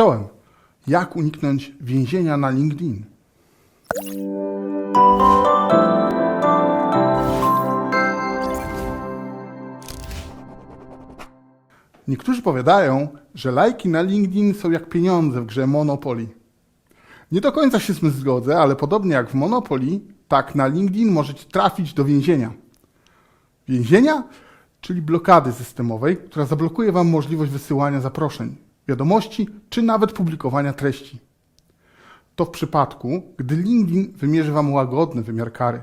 Czołem. Jak uniknąć więzienia na LinkedIn? Niektórzy powiadają, że lajki na LinkedIn są jak pieniądze w grze Monopoly. Nie do końca się z tym zgodzę, ale podobnie jak w Monopoly, tak na LinkedIn możecie trafić do więzienia. Więzienia? Czyli blokady systemowej, która zablokuje Wam możliwość wysyłania zaproszeń, wiadomości czy nawet publikowania treści. To w przypadku, gdy LinkedIn wymierzy Wam łagodny wymiar kary.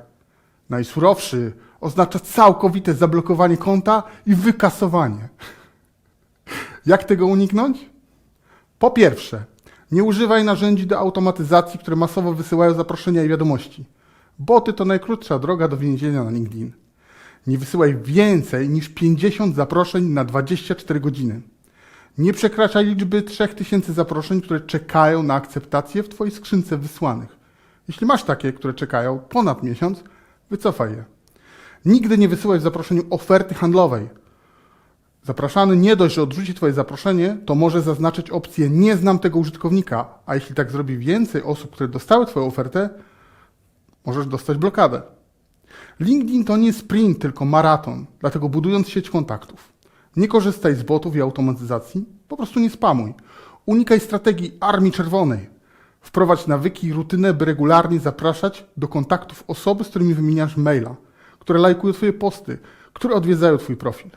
Najsurowszy oznacza całkowite zablokowanie konta i wykasowanie. Jak tego uniknąć? Po pierwsze, nie używaj narzędzi do automatyzacji, które masowo wysyłają zaproszenia i wiadomości. Boty to najkrótsza droga do więzienia na LinkedIn. Nie wysyłaj więcej niż 50 zaproszeń na 24 godziny. Nie przekraczaj liczby 3000 zaproszeń, które czekają na akceptację w Twojej skrzynce wysłanych. Jeśli masz takie, które czekają ponad miesiąc, wycofaj je. Nigdy nie wysyłaj w zaproszeniu oferty handlowej. Zapraszany nie dość, że odrzuci Twoje zaproszenie, to może zaznaczyć opcję nie znam tego użytkownika, a jeśli tak zrobi więcej osób, które dostały Twoją ofertę, możesz dostać blokadę. LinkedIn to nie sprint, tylko maraton, dlatego budując sieć kontaktów. Nie korzystaj z botów i automatyzacji, po prostu nie spamuj. Unikaj strategii armii czerwonej. Wprowadź nawyki i rutynę, by regularnie zapraszać do kontaktów osoby, z którymi wymieniasz maila, które lajkują Twoje posty, które odwiedzają Twój profil.